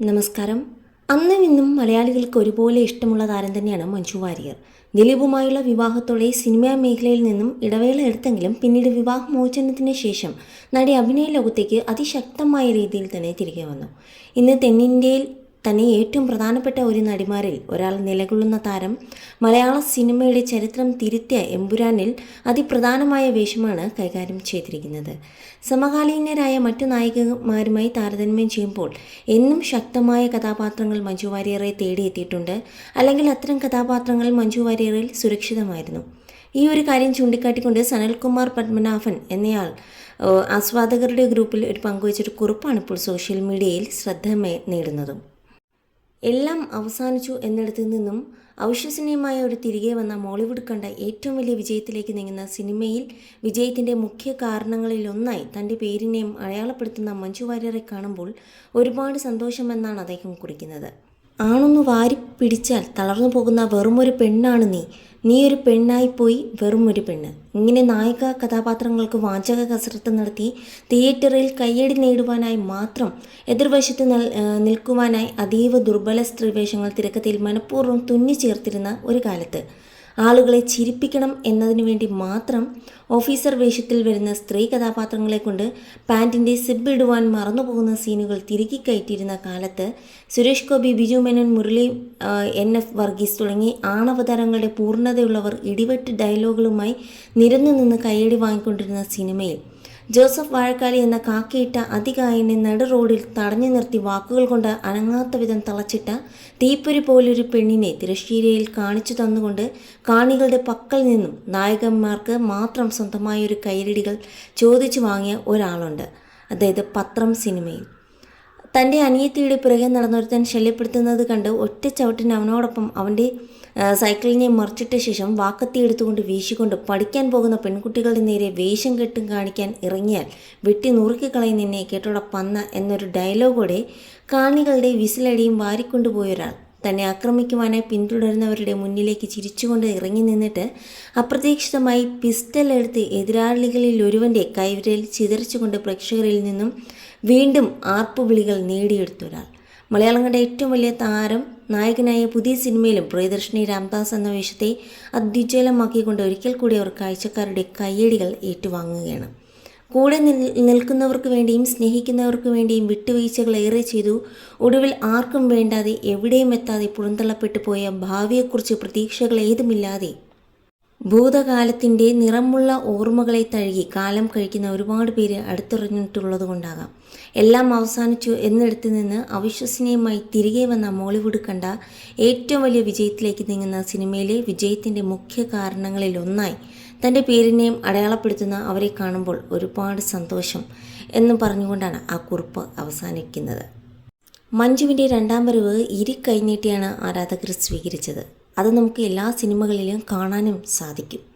നമസ്കാരം. അന്നും ഇന്നും മലയാളികൾക്ക് ഒരുപോലെ ഇഷ്ടമുള്ള താരം തന്നെയാണ് മഞ്ജു വാര്യർ. ദിലീപുമായുള്ള വിവാഹത്തോടെ സിനിമാ മേഖലയിൽ നിന്നും ഇടവേള എടുത്തെങ്കിലും പിന്നീട് വിവാഹമോചനത്തിന് ശേഷം നടി അഭിനയ ലോകത്തേക്ക് അതിശക്തമായ രീതിയിൽ തന്നെ തിരികെ വന്നു. ഇന്ന് തെന്നിന്ത്യയിൽ തന്നെ ഏറ്റവും പ്രധാനപ്പെട്ട ഒരു നടിമാരിൽ ഒരാൾ നിലകൊള്ളുന്ന താരം മലയാള സിനിമയുടെ ചരിത്രം തിരുത്തിയ എമ്പുരാനിൽ അതിപ്രധാനമായ വേഷമാണ് കൈകാര്യം ചെയ്തിരിക്കുന്നത്. സമകാലീനരായ മറ്റു നായികമാരുമായി താരതമ്യം ചെയ്യുമ്പോൾ എന്നും ശക്തമായ കഥാപാത്രങ്ങൾ മഞ്ജു വാര്യറെ തേടിയെത്തിയിട്ടുണ്ട്. അല്ലെങ്കിൽ അത്തരം കഥാപാത്രങ്ങൾ മഞ്ജു വാര്യറിൽ സുരക്ഷിതമായിരുന്നു. ഈ ഒരു കാര്യം ചൂണ്ടിക്കാട്ടിക്കൊണ്ട് സനൽകുമാർ പത്മനാഭൻ എന്നയാൾ ആസ്വാദകരുടെ ഗ്രൂപ്പിൽ ഒരു പങ്കുവച്ചൊരു കുറിപ്പാണ് ഇപ്പോൾ സോഷ്യൽ മീഡിയയിൽ ശ്രദ്ധ നേടുന്നതും. എല്ലാം അവസാനിച്ചു എന്നിടത്തു നിന്നും അവിശ്വസനീയമായ ഒരു തിരികെ വന്ന മോളിവുഡ് കണ്ട ഏറ്റവും വലിയ വിജയത്തിലേക്ക് നീങ്ങുന്ന സിനിമയിൽ വിജയത്തിന്റെ മുഖ്യ കാരണങ്ങളിലൊന്നായി തന്റെ പേരിനെയും അടയാളപ്പെടുത്തുന്ന മഞ്ജു വാര്യറെ കാണുമ്പോൾ ഒരുപാട് സന്തോഷമെന്നാണ് അദ്ദേഹം കുറിക്കുന്നത്. ആണൊന്ന് വാരി പിടിച്ചാൽ തളർന്നു പോകുന്ന വെറുമൊരു പെണ്ണാണ് നീ. നീ ഒരു പെണ്ണായിപ്പോയി വെറുമൊരു ഒരു പെണ്ണ്. ഇങ്ങനെ നായിക കഥാപാത്രങ്ങൾക്ക് വാചക കസരത്ത് നടത്തി തിയേറ്ററിൽ കയ്യടി നേടുവാനായി മാത്രം എതിർവശത്ത് നിൽക്കുവാനായി അതീവ ദുർബല സ്ത്രീവേഷങ്ങൾ തിരക്കഥയിൽ മനഃപൂർവം തുന്നി ചേർത്തിരുന്ന ഒരു കാലത്ത്. ആളുകളെ ചിരിപ്പിക്കണം എന്നതിനു വേണ്ടി മാത്രം ഓഫീസർ വേഷത്തിൽ വരുന്ന സ്ത്രീ കഥാപാത്രങ്ങളെ കൊണ്ട് പാന്റിന്റെ സിബ് ഇടുവാൻ മറന്നുപോകുന്ന സീനുകൾ തിരുകി കയറ്റിയിരുന്ന കാലത്ത് സുരേഷ് ഗോപി ബിജു മേനോൻ മുരളി എൻ. എഫ്. വർഗീസ് തുടങ്ങി ആണവതാരങ്ങളുടെ പൂർണതയുള്ളവർ ഇടിവെട്ട് ഡയലോഗുകളുമായി നിരന്നു നിന്ന് കയ്യടി വാങ്ങിക്കൊണ്ടിരുന്ന സിനിമയിൽ ജോസഫ് വാഴക്കാലി എന്ന കാക്കയിട്ട അതികായനെ നടു റോഡിൽ തടഞ്ഞു നിർത്തി വാക്കുകൾ കൊണ്ട് അനങ്ങാത്ത വിധം തളച്ചിട്ട തീപ്പൊരി പോലൊരു പെണ്ണിനെ തിരശ്ശീലയിൽ കാണിച്ചു തന്നുകൊണ്ട് കാണികളുടെ പക്കൽ നിന്നും നായകന്മാർക്ക് മാത്രം സ്വന്തമായ ഒരു കൈരടികൾ ചോദിച്ചു വാങ്ങിയ ഒരാളുണ്ട്. അതായത് പത്രം സിനിമയിൽ. തന്റെ അനിയത്തിയുടെ പിറകെ നടന്നൊരുത്തൻ ശല്യപ്പെടുത്തുന്നത് കണ്ട് ഒറ്റ ചവിട്ടിന് അവനോടൊപ്പം അവന്റെ സൈക്കിളിനെ മറിച്ചിട്ട ശേഷം വാക്കത്തി എടുത്തുകൊണ്ട് വീശിക്കൊണ്ട് പഠിക്കാൻ പോകുന്ന പെൺകുട്ടികളുടെ നേരെ വേഷം കെട്ടും കാണിക്കാൻ ഇറങ്ങിയാൽ വെട്ടി നുറുക്കിക്കളയും നിന്നെ കേട്ടോടെ പന്ന എന്നൊരു ഡയലോഗോടെ കാണികളുടെ വിസിലടിയും വാരിക്കൊണ്ടുപോയൊരാൾ. തന്നെ ആക്രമിക്കുവാനായി പിന്തുടരുന്നവരുടെ മുന്നിലേക്ക് ചിരിച്ചുകൊണ്ട് ഇറങ്ങി നിന്നിട്ട് അപ്രതീക്ഷിതമായി പിസ്റ്റൽ എടുത്ത് എതിരാളികളിൽ ഒരുവന്റെ കൈവിരൽ ചിതറിച്ചുകൊണ്ട് പ്രേക്ഷകരിൽ നിന്നും വീണ്ടും ആർപ്പുവിളികൾ നേടിയെടുത്ത ഒരാൾ. മലയാളം കണ്ട ഏറ്റവും വലിയ താരം നായകനായ പുതിയ സിനിമയിലും പ്രിയദർശിനി രാംദാസ് എന്ന വേഷത്തെ അത്യുജ്വലമാക്കിക്കൊണ്ട് ഒരിക്കൽ കൂടി അവർ കാഴ്ചക്കാരുടെ കയ്യടികൾ ഏറ്റുവാങ്ങുകയാണ്. കൂടെ നിൽ- നിൽക്കുന്നവർക്ക് വേണ്ടിയും സ്നേഹിക്കുന്നവർക്ക് വേണ്ടിയും വിട്ടുവീഴ്ചകൾ ഏറെ ചെയ്തു. ഒടുവിൽ ആർക്കും വേണ്ടാതെ എവിടെയും എത്താതെ പുറന്തള്ളപ്പെട്ടു പോയ ഭാവിയെക്കുറിച്ച് പ്രതീക്ഷകൾ ഏതുമില്ലാതെ ഭൂതകാലത്തിന്റെ നിറമുള്ള ഓർമ്മകളെ തഴുകി കാലം കഴിക്കുന്ന ഒരുപാട് പേര് അടുത്തിറങ്ങിയിട്ടുള്ളത് കൊണ്ടാകാം എല്ലാം അവസാനിച്ചു എന്നിടത്ത് നിന്ന് അവിശ്വസനീയമായി തിരികെ വന്ന മോളിവുഡ് കണ്ട ഏറ്റവും വലിയ വിജയത്തിലേക്ക് നീങ്ങുന്ന സിനിമയിലെ വിജയത്തിന്റെ മുഖ്യ കാരണങ്ങളിൽ ഒന്നായി തന്റെ പേരിനെയും അടയാളപ്പെടുത്തുന്ന അവരെ കാണുമ്പോൾ ഒരുപാട് സന്തോഷം എന്ന് പറഞ്ഞുകൊണ്ടാണ് ആ കുറിപ്പ് അവസാനിക്കുന്നത്. മഞ്ജുവിന്റെ രണ്ടാം വരവ് ഇരി കൈനീട്ടിയാണ് ആരാധകർ സ്വീകരിച്ചത്. അത് നമുക്ക് എല്ലാ സിനിമകളിലും കാണാനും സാധിക്കും.